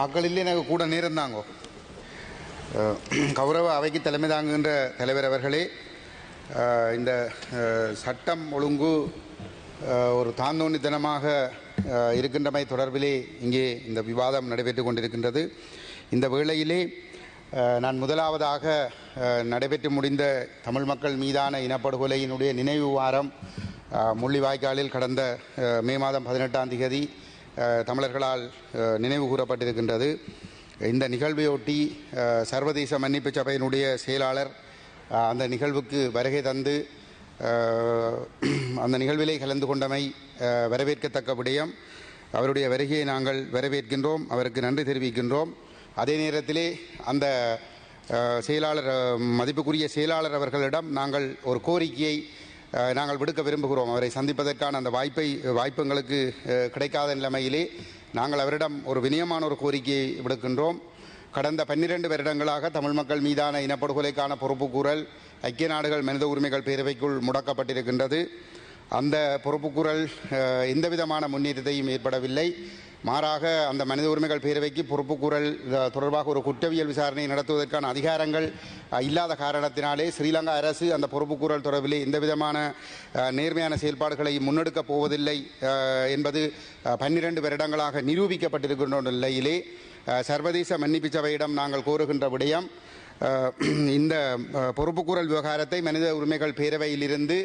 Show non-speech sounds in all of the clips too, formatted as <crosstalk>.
ஆக்களில் எனக்கு கூட நேர்ந்தாங்கோ கௌரவ அவைக்கு தலைமை தாங்குகின்ற தலைவர் அவர்களே இந்த சட்டம் ஒழுங்கு ஒரு தாந்தோணித்தனமாக தினமாக இருக்கின்றமை தொடர்பிலே இங்கே இந்த விவாதம் நடைபெற்று கொண்டிருக்கின்றது. இந்த வேளையிலே நான் முதலாவதாக நடைபெற்று முடிந்த தமிழ் மக்கள் மீதான இனப்படுகொலையினுடைய நினைவு வாரம் முள்ளிவாய்க்காலில் கடந்த மே மாதம் பதினெட்டாம் தேதி தமிழர்களால் நினைவு கூறப்பட்டிருக்கின்றது. இந்த நிகழ்வையொட்டி சர்வதேச மன்னிப்பு சபையினுடைய செயலாளர் அந்த நிகழ்வுக்கு வருகை தந்து அந்த நிகழ்விலே கலந்து கொண்டமை வரவேற்கத்தக்க விடயம். அவருடைய வருகையை நாங்கள் வரவேற்கின்றோம் அவருக்கு நன்றி தெரிவிக்கின்றோம். அதே நேரத்திலே அந்த செயலாளர் மதிப்புக்குரிய செயலாளர் அவர்களிடம் நாங்கள் ஒரு கோரிக்கையை நாங்கள் விடுக்க விரும்புகிறோம். அவரை சந்திப்பதற்கான அந்த வாய்ப்பை வாய்ப்பு எங்களுக்கு கிடைக்காத நிலைமையிலே நாங்கள் அவரிடம் ஒரு வினயமான ஒரு கோரிக்கையை விடுக்கின்றோம். கடந்த பன்னிரண்டு வருடங்களாக தமிழ் மக்கள் மீதான இனப்படுகொலைக்கான பொறுப்புக்கூறல் ஐக்கிய நாடுகள் மனித உரிமைகள் பேரவைக்குள் முடக்கப்பட்டிருக்கின்றது. அந்த பொறுப்புக்கூறல் எந்தவிதமான முன்னேற்றத்தையும் ஏற்படவில்லை. மாறாக அந்த மனித உரிமைகள் பேரவைக்கு பொறுப்புக்கூறல் தொடர்பாக ஒரு குற்றவியல் விசாரணை நடத்துவதற்கான அதிகாரங்கள் இல்லாத காரணத்தினாலே ஸ்ரீலங்கா அரசு அந்த பொறுப்புக்கூறல் தொடர்பிலே எந்த விதமான நேர்மையான செயல்பாடுகளை முன்னெடுக்கப் போவதில்லை என்பது பன்னிரண்டு வருடங்களாக நிரூபிக்கப்பட்டிருக்கின்ற நிலையிலே சர்வதேச மன்னிப்பு சபையிடம் நாங்கள் கோருகின்ற விடயம் இந்த பொறுப்புக்கூறல் விவகாரத்தை மனித உரிமைகள் பேரவையிலிருந்து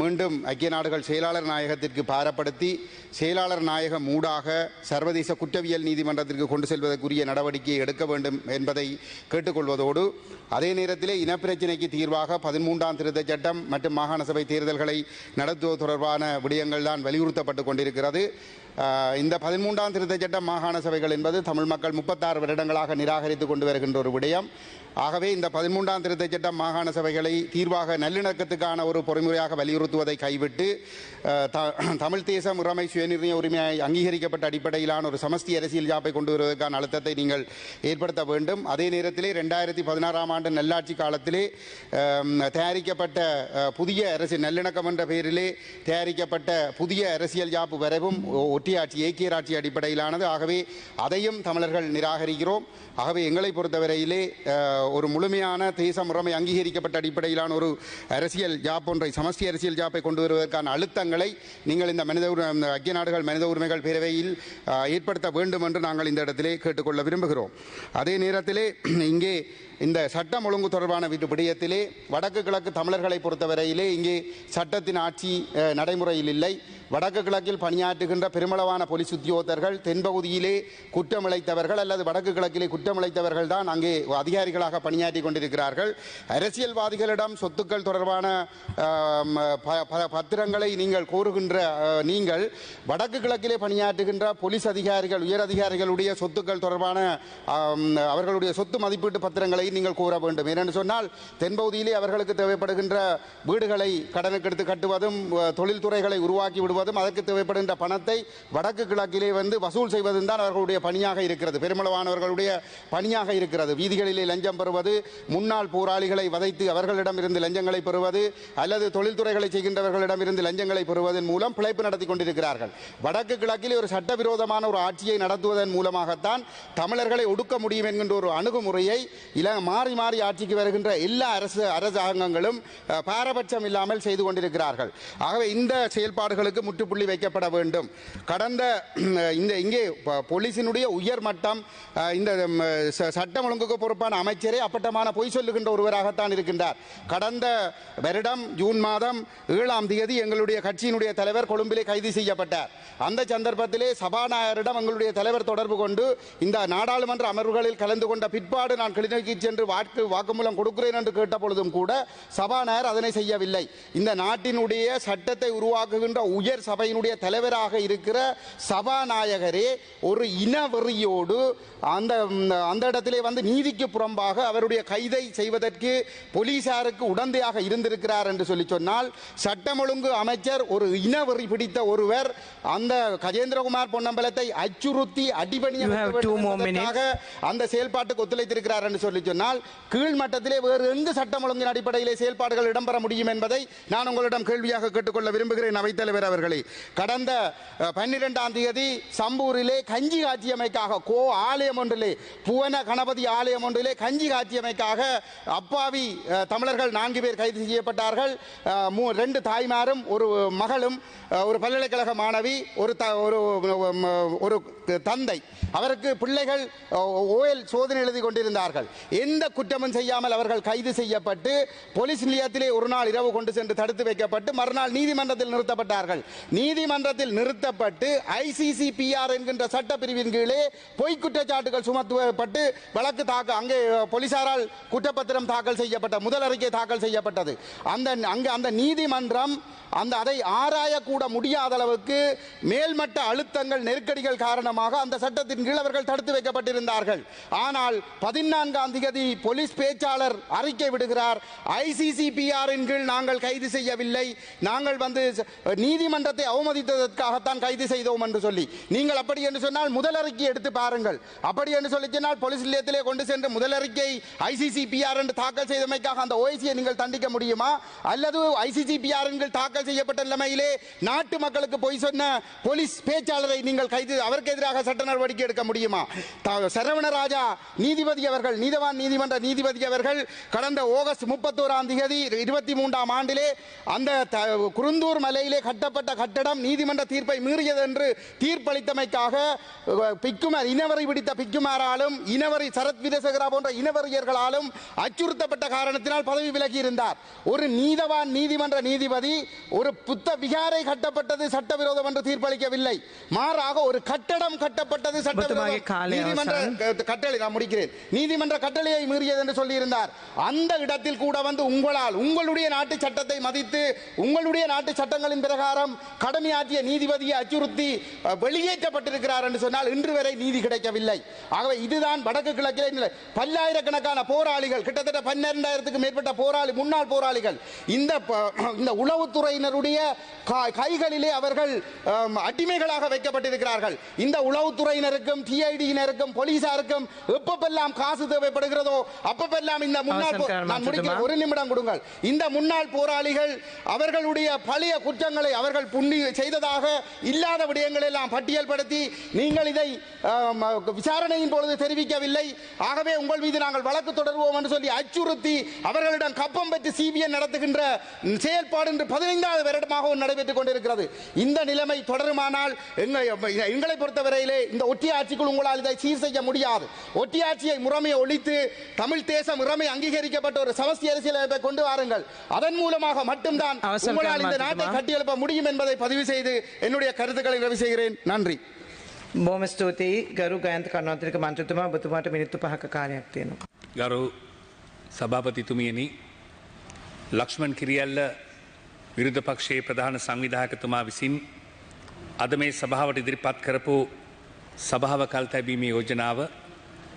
மீண்டும் ஐக்கிய நாடுகள் செயலாளர் நாயகத்திற்கு பாரப்படுத்தி செயலாளர் நாயகம் ஊடாக சர்வதேச குற்றவியல் நீதிமன்றத்திற்கு கொண்டு செல்வதற்குரிய நடவடிக்கையை எடுக்க வேண்டும் என்பதை கேட்டுக்கொள்வதோடு அதே நேரத்திலே இனப்பிரச்சினைக்கு தீர்வாக பதிமூன்றாம் திருத்தச் சட்டம் மற்றும் மாகாண சபை தேர்தல்களை நடத்துவது தொடர்பான விடயங்கள் தான் வலியுறுத்தப்பட்டு கொண்டிருக்கிறது. இந்த பதிமூன்றாம் திருத்தச் சட்டம் மாகாண சபைகள் என்பது தமிழ் மக்கள் முப்பத்தாறு வருடங்களாக நிராகரித்து கொண்டு வருகின்ற ஒரு விடயம். ஆகவே இந்த பதிமூன்றாம் திருத்தச் சட்டம் மாகாண சபைகளை தீர்வாக நல்லிணக்கத்துக்கான ஒரு பொறிமுறையாக வலியுறுத்துவதை கைவிட்டு <clears throat> தமிழ் தேசம் உரிமை சுயநிர்ணய உரிமையை அங்கீகரிக்கப்பட்ட அடிப்படையிலான ஒரு சமஸ்தி அரசியல் ஜாப்பை கொண்டு வருவதற்கான அழுத்தத்தை நீங்கள் ஏற்படுத்த வேண்டும். அதே நேரத்திலே ரெண்டாயிரத்தி பதினாறாம் ஆண்டு நல்லாட்சி காலத்திலே தயாரிக்கப்பட்ட புதிய அரசியல் நல்லிணக்கம் என்ற பெயரிலே தயாரிக்கப்பட்ட புதிய அரசியல் ஜாப்பு வரைவும் ஒ- ஒற்றியாட்சி ஏக்கியராட்சி அடிப்படையிலானது. ஆகவே அதையும் தமிழர்கள் நிராகரிக்கிறோம். ஆகவே எங்களை பொறுத்தவரையிலே ஒரு முழுமையான தேச முறைமை அங்கீகரிக்கப்பட்ட அடிப்படையிலான ஒரு அரசியல் ஜாப் ஒன்றை சமஸ்தி அரசியல் ஜாப்பை கொண்டு வருவதற்கான அழுத்தங்களை நீங்கள் இந்த மனித உரிமை ஐக்கிய நாடுகள் மனித உரிமைகள் பேரவையில் ஏற்படுத்த வேண்டும் என்று நாங்கள் இந்த இடத்திலே கேட்டுக்கொள்ள விரும்புகிறோம். அதே நேரத்திலே <clears throat> இங்கே இந்த சட்டம் ஒழுங்கு தொடர்பான விடயத்திலே வடக்கு கிழக்கு தமிழர்களை பொறுத்தவரையிலே இங்கே சட்டத்தின் ஆட்சி நடைமுறையில் இல்லை. வடக்கு கிழக்கில் பணியாற்றுகின்ற பெருமளவான போலீஸ் உத்தியோகத்தர்கள் தென்பகுதியிலே குற்றமிழைத்தவர்கள் அல்லது வடக்கு கிழக்கிலே குற்றமிழைத்தவர்கள் தான் அங்கே அதிகாரிகளாக பணியாற்றி கொண்டிருக்கிறார்கள். அரசியல்வாதிகளிடம் சொத்துக்கள் தொடர்பான ப- ப- பத்திரங்களை நீங்கள் கோருகின்ற நீங்கள் வடக்கு கிழக்கிலே பணியாற்றுகின்ற போலீஸ் அதிகாரிகள் உயர் அதிகாரிகளுடைய சொத்துக்கள் தொடர்பான அவர்களுடைய சொத்து மதிப்பீட்டு பத்திரங்களை நீங்கள் கூற வேண்டும். ஏனென்று சொன்னால் தென்பகுதியிலே அவர்களுக்கு தேவைப்படுகின்ற வீடுகளை கடனுக்கு எடுத்து கட்டுவதும் தொழில்துறைகளை உருவாக்கி விடுவதும் அதற்கு தேவைப்படுகின்ற பணத்தை வடக்கு கிழக்கிலே வந்து வசூல் செய்வதும் தான் அவர்களுடைய பணியாக இருக்கிறது. பெருமளவானவர்களுடைய பணியாக இருக்கிறது. வீதிகளிலே லஞ்சம் பெறுவது முன்னாள் போராளிகளை வதைத்து அவர்களிடமிருந்து லஞ்சங்களை பெறுவது அல்லது தொழில்துறைகளை செய்கின்றவர்களிடமிருந்து லஞ்சங்களை பெறுவதன் மூலம் பிழைப்பு நடத்தி கொண்டிருக்கிறார்கள். வடக்கு கிழக்கிலே ஒரு சட்டவிரோதமான ஒரு ஆட்சியை நடத்துவதன் மூலமாகத்தான் தமிழர்களை ஒடுக்க முடியும் என்கின்ற ஒரு அணுகுமுறையை இல மாறி மாறி ஆட்சிக்கு வருகின்ற எல்லா அரசு அரசாங்கங்களும் பாரபட்சம் இல்லாமல் செய்து கொண்டிருக்கிறார்கள். ஆகவே இந்த செயல்பாடுகளுக்கு முற்றுப்புள்ளி வைக்கப்பட வேண்டும். கடந்த இந்த இங்கே போலீசினுடைய உயர் மட்டம் இந்த சட்டம் ஒழுங்குக்கு பொறுப்பான அமைச்சரே அப்பட்டமான பொய் சொல்லுகின்ற ஒருவராகத்தான் இருக்கின்றார். கடந்த வருடம் ஜூன் மாதம் ஏழாம் தேதி எங்களுடைய கட்சியினுடைய தலைவர் கொழும்பிலே கைது செய்யப்பட்டார். அந்த சந்தர்ப்பத்திலே சபாநாயகரிடம் எங்களுடைய தலைவர் தொடர்பு கொண்டு இந்த நாடாளுமன்ற அமர்வுகளில் கலந்து கொண்ட பிற்பாடு நான் கிளிநோக்கி சென்று வாக்கு வாக்குமூலம் கொடுக்கிறேன் என்று கேட்ட பொழுதும் கூட சபாநாயகர் அதனை செய்யவில்லை. இந்த நாட்டினுடைய சட்டத்தை உருவாக்குகின்ற உயர் சபையினுடைய தலைவராக இருக்கிற சபாநாயகரே ஒரு இனவெறியோடு அந்த அந்த இடத்திலே வந்து நீதிக்கு புறம்பாக அவருடைய கைதை செய்வதற்கு போலீசாருக்கு உடந்தையாக இருந்திருக்கிறார் என்று சொல்லி சொன்னால் சட்டம் ஒழுங்கு அமைச்சர் ஒரு இனவெறி பிடித்த ஒருவர் அந்த கஜேந்திரகுமார் பொன்னம்பலத்தை அச்சுறுத்தி அடிபணிய You வைக்க have வேண்டும் two more என்பதற்காக அந்த செயல்பாட்டுக்கு ஒத்துழைத்திருக்கிறார் என்று சொல்லி சொன்னால் கீழ் மட்டத்திலே வேறு எங்கு சட்டம் ஒழுங்கின் அடிப்படையிலே செயல்பாடுகள் இடம்பெற முடியும் என்பதை நான் உங்களிடம் கேள்வியாக கேட்டுக்கொள்ள விரும்புகிறேன். அவைத்தலைவர் அவர்களே. கடந்த பன்னிரெண்டாம் தேதி சம்பூரிலே கஞ்சி காட்சியமைக்காக கோ ஆலயம் ஒன்றிலே புவன கணபதி ஆலயம் ஒன்றிலே கஞ்சி காட்சியமைக்காக அப்பாவி தமிழர்கள் நான்கு பேர் கைது செய்யப்பட்டார்கள். மூ- ரெண்டு தாய்மாரும் ஒரு மகளும் ஒரு பல்கலைக்கழக மாணவி ஒரு த ஒரு ஒரு தந்தை. அவருக்கு பிள்ளைகள் ஓயல் சோதனை எழுதி கொண்டிருந்தார்கள். எந்த குற்றமும் செய்யாமல் அவர்கள் கைது செய்யப்பட்டு போலீஸ் நிலையத்திலே ஒரு நாள் இரவு கொண்டு சென்று தடுத்து வைக்கப்பட்டு மறுநாள் நீதிமன்றத்தில் நிறுத்தப்பட்டார்கள். நீதிமன்றத்தில் நிறுத்தப்பட்டு ஐசிசிபிஆர் என்கின்ற சட்டப்பிரிவின் கீழே பொய் குற்றச்சாட்டுகள் சுமத்தப்பட்டு வழக்கு தாக்க அங்கே போலீசாரால் குற்றப்பத்திரம் தாக்கல் செய்யப்பட்ட முதல் அறிக்கை தாக்கல் செய்யப்பட்டது. அந்த அங்கே அந்த நீதிமன்றம் அந்த அதை ஆராயக்கூட முடியாத அளவுக்கு மேல்மட்ட அழுத்தங்கள் நெருக்கடிகள் காரணமாக அந்த சட்டத்தின் கீழ் அவர்கள் தடுத்து வைக்கப்பட்டிருந்தார்கள். ஆனால் பதினான்காம் தேதி போலீஸ் பேச்சாளர் அறிக்கை விடுகிறார். ஐசிசிபிஆரின் கீழ் நாங்கள் கைது செய்யவில்லை. நாங்கள் வந்து நீதிமன்ற நீதிமன்றத்தை அவமதித்ததற்காகத்தான் கைது செய்தோம் என்று சொல்லி. நீங்கள் அப்படி என்று சொன்னால் முதல் அறிக்கை எடுத்து பாருங்கள். அப்படி என்று சொல்லி சொன்னால் போலீஸ் நிலையத்திலே கொண்டு சென்று முதல் அறிக்கை ஐசிசிபிஆர் என்று தாக்கல் செய்தமைக்காக அந்த ஓய்சியை நீங்கள் தண்டிக்க முடியுமா? அல்லது ஐசிசிபிஆர் கீழ் தாக்கல் செய்யப்பட்ட நிலைமையிலே நாட்டு மக்களுக்கு பொய் சொன்ன போலீஸ் பேச்சாளரை நீங்கள் கைது அவருக்கு எதிராக சட்ட நடவடிக்கை எடுக்க முடியுமா? சரவணராஜா நீதிபதி அவர்கள் நீதவான் நீதிமன்ற நீதிபதி அவர்கள் கடந்த ஆகஸ்ட் முப்பத்தோராம் தேதி இருபத்தி மூன்றாம் ஆண்டிலே அந்த குருந்தூர் மலையிலே கட்டப்பட்ட கட்டடம் நீதிமன்ற தீர்ப்பை மீறியது என்று தீர்ப்பளித்தமைக்காக பிக்குமார் இனவரை பிடித்த பிக்குமாராலும் இனவரை சரத் வீரசேகரா போன்ற இனவரியர்களாலும் அச்சுறுத்தப்பட்ட காரணத்தினால் பதவி விலகி இருந்தார் ஒரு நீதவான் நீதிமன்ற நீதிபதி ஒரு புத்த விகாரை கட்டப்பட்டது சட்டவிரோதம் என்று தீர்ப்பளிக்கவில்லை. மாறாக ஒரு கட்டடம் கட்டப்பட்டது சட்டவிரோதம். நீதிமன்ற கட்டளை நான் முடிக்கிறேன். நீதிமன்ற கட்டளையை மீறியது என்று சொல்லியிருந்தார். அந்த இடத்தில் கூட வந்து உங்களால் உங்களுடைய நாட்டு சட்டத்தை மதித்து உங்களுடைய நாட்டு சட்டங்களின் பிரகாரம் கடமையாற்றிய நீதிபதியை அச்சுறுத்தி வெளியேற்றப்பட்டிருக்கிறார் என்று சொன்னால் இன்று வரை நீதி கிடைக்கவில்லை. ஆகவே இதுதான் வடக்கு கிழக்கிலே பல்லாயிரக்கணக்கான போராளிகள் கிட்டத்தட்ட பன்னிரெண்டாயிரத்துக்கு மேற்பட்ட போராளி முன்னாள் போராளிகள் இந்த இந்த உளவுத்துறையினருடைய கைகளிலே அவர்கள் அடிமைகளாக வைக்கப்பட்டிருக்கிறார்கள். இந்த உளவுத்துறையினருக்கும் டிஐடியினருக்கும் போலீசாருக்கும் எப்பப்பெல்லாம் காசு தேவைப்படுகிறதோ அப்பப்பெல்லாம் இந்த முன்னாள் நான் முடிக்கிறேன் ஒரு நிமிடம் கொடுங்கள். இந்த முன்னாள் போராளிகள் அவர்களுடைய பழைய குற்றங்களை அவர்கள் புண்ணி செய்ததாக இல்லாத விடயங்களை எல்லாம் பட்டியல்படுத்தி நீங்கள் இதை விசாரணையின் பொழுது தெரிவிக்கவில்லை. ஆகவே உங்கள் மீது நாங்கள் வழக்கு தொடர்வோம் என்று சொல்லி அச்சுறுத்தி அவர்களிடம் கப்பம் பெற்று சிபிஎன் நடத்துகின்ற செயல்பாடு இன்று பதினைந்தாவது வருடமாக நடைபெற்றுக் கொண்டிருக்கிறது. இந்த நிலைமை தொடருமானால் எங்க- எங்களை பொறுத்தவரையிலே இந்த ஒட்டியாட்சிக்குள் உங்களால் இதை சீர் செய்ய முடியாது. ஒட்டியாட்சியை முறைமையை ஒழித்து தமிழ் தேசம் முறைமை அங்கீகரிக்கப்பட்ட ஒரு சமஸ்தி அரசியலமைப்பை கொண்டு வாருங்கள். அதன் மூலமாக மட்டும்தான் உங்களால் இந்த நாட்டை? கட்டியெழுப்ப முடியும் என்பதை பதிவு செய்து என்னுடைய கருத்துக்களை நிறைவு செய்கிறேன் நன்றி බොහොම ස්තුතියි ගරු ගයන්ත කරුණාන්තරික මන්ත්‍රතුමා ඔබතුමාට මිනිත්තු පහක කාලයක් තියෙනවා. ගරු සභාපතිතුමියනි ලක්ෂ්මන් කිරියල්ල විරුද්ධ පක්ෂයේ ප්‍රධාන සංවිධායකතුමා විසින් අද මේ සභාවට ඉදිරිපත් කරපු සභාව කල් තැබීමේ යෝජනාව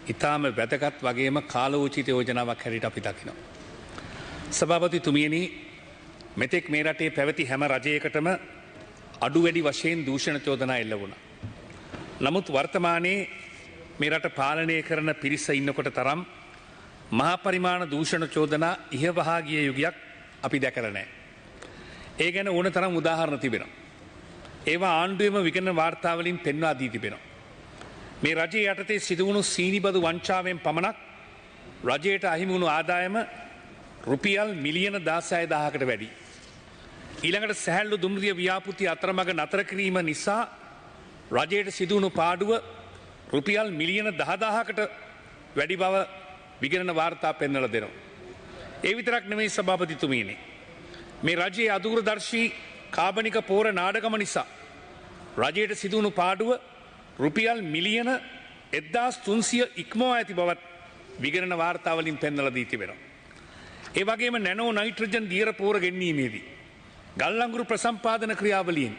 ඉතාම වැදගත් වගේම කාලෝචිත යෝජනාවක් හැරිට අපි දකිනවා. සභාපතිතුමියනි මෙතෙක් මේ රටේ පැවති හැම රජයකටම අඩු වැඩි වශයෙන් දූෂණ චෝදනා එල්ල වුණ. නමුත් වර්තමානයේ මේ රට පාලනය කරන පිරිස ඉන්නකොට තරම් මහාපරිමාණ දූෂණ චෝදනා ඉහවහාගිය යුගයක් අපි දැකරනෑ. ඒ ගැන ඕන තරම් උදාහරණ තිබෙනවා. ඒවා ආණ්ඩුවම විගන වාර්තාවලින් පෙන්වා දී තිබෙනවා. මේ රජයේ යටතේ සිදුවුණු සීනිබදු වංචාවෙන් පමණක් රජයට අහිමුණු ආදායම රුපියල් මිලියන දාසය දාහකට වැඩි. ඊළඟට සැහැල්ලු දුම්රිය ව්‍යාපෘති අතරමඟ නතර කිරීම නිසා රජයට සිදුවුණු පාඩුව රුපියල් මිලියන දහදාහකට වැඩි බව විගෙනන වාර්තා පෙන්නල දෙනවා. ඒ විතරක් නෙමෙයි සභාපතිතුමීනේ. මේ රජයේ අදුරදර්ශී කාබනික පෝර නාඩගම නිසා. රජයට සිදුවුණු පාඩුව රුපියල් මිලියන එද්දාස් තුන්සිය ඉක්මෝ ඇති බවත් විගෙනන වාර්තාවලින් පෙන්නල දී තිබෙනවා. ඒ වගේම නැනෝ නයිට්‍රජන් දියර පෝර ගෙන්වීමේදී. ගල්ලංගුරු ප්‍රසම්පාදන ක්‍රියාවලියෙන්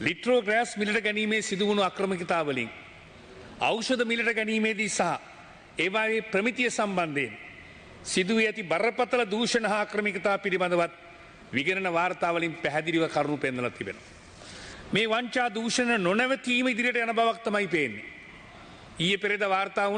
ලිට්‍රෝ ග්‍රෑස් මිලට ගැනීමේ සිදුවුණු අක්‍රමිකතාවලින්. ඖෂධ මිලට ගැනීමේදී සහ ඒවායේ ප්‍රමිතිය සම්බන්ධයෙන් සිදුව ඇති බරපතල දූෂණ හා ක්‍රමිකතා පිළිබඳවත් විගෙනන වාර්තාවලින් පැහැදිලිව කරුණු පෙන්දල තිබෙන. මේ වංචා දූෂණ නොනැවතීම ඉදිරියට යන බවක් තමයි පේන්නේ. ඊය පෙරෙද වාර්තා වුණ